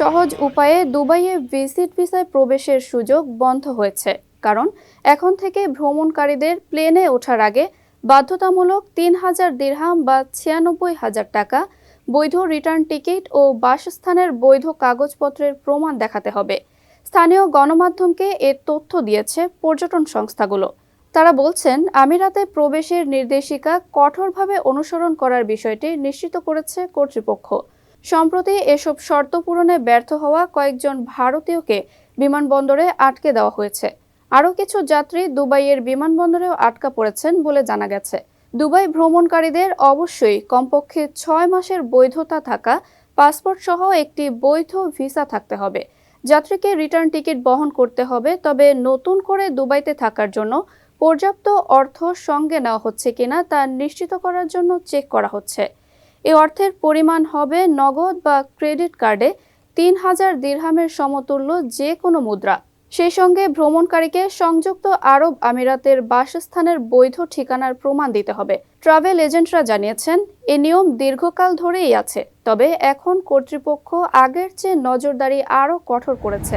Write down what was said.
সহজ উপায়ে দুবাইয়ে ভিজিট ভিসায় প্রবেশের সুযোগ বন্ধ হয়েছে। কারণ এখন থেকে ভ্রমণকারীদের প্লেনে ওঠার আগে বাধ্যতামূলক তিন হাজার দিরহাম বা ছিয়ানব্বই হাজার টাকা, বৈধ রিটার্ন টিকিট ও বাসস্থানের বৈধ কাগজপত্রের প্রমাণ দেখাতে হবে। স্থানীয় গণমাধ্যমকে এর তথ্য দিয়েছে পর্যটন সংস্থাগুলো। তারা বলছেন, আমিরাতে প্রবেশের নির্দেশিকা কঠোরভাবে অনুসরণ করার বিষয়টি নিশ্চিত করেছে কর্তৃপক্ষ। সম্প্রতি এসব শর্ত পূরণে ব্যর্থ হওয়া কয়েকজন ভারতীয়কে বিমানবন্দরে আটকে দেওয়া হয়েছে। আরও কিছু যাত্রী দুবাইয়ের বিমানবন্দরেও আটকা পড়েছেন বলে জানা গেছে। দুবাই ভ্রমণকারীদের অবশ্যই কমপক্ষে ছয় মাসের বৈধতা থাকা, পাসপোর্ট সহ একটি বৈধ ভিসা থাকতে হবে। যাত্রীকে রিটার্ন টিকিট বহন করতে হবে, তবে নতুন করে দুবাইতে থাকার জন্য পর্যাপ্ত অর্থ সঙ্গে নেওয়া হচ্ছে কিনা তা নিশ্চিত করার জন্য চেক করা হচ্ছে। এই অর্থের পরিমাণ হবে নগদ বা ক্রেডিট কার্ডে তিন হাজার দিরহামের সমতুল্য যে কোনো মুদ্রা। সেই সঙ্গে ভ্রমণকারীকে সংযুক্ত আরব আমিরাতের বাসস্থানের বৈধ ঠিকানার প্রমাণ দিতে হবে। ট্রাভেল এজেন্টরা জানিয়েছেন, এ নিয়ম দীর্ঘকাল ধরেই আছে, তবে এখন কর্তৃপক্ষ আগের চেয়ে নজরদারি আরও কঠোর করেছে।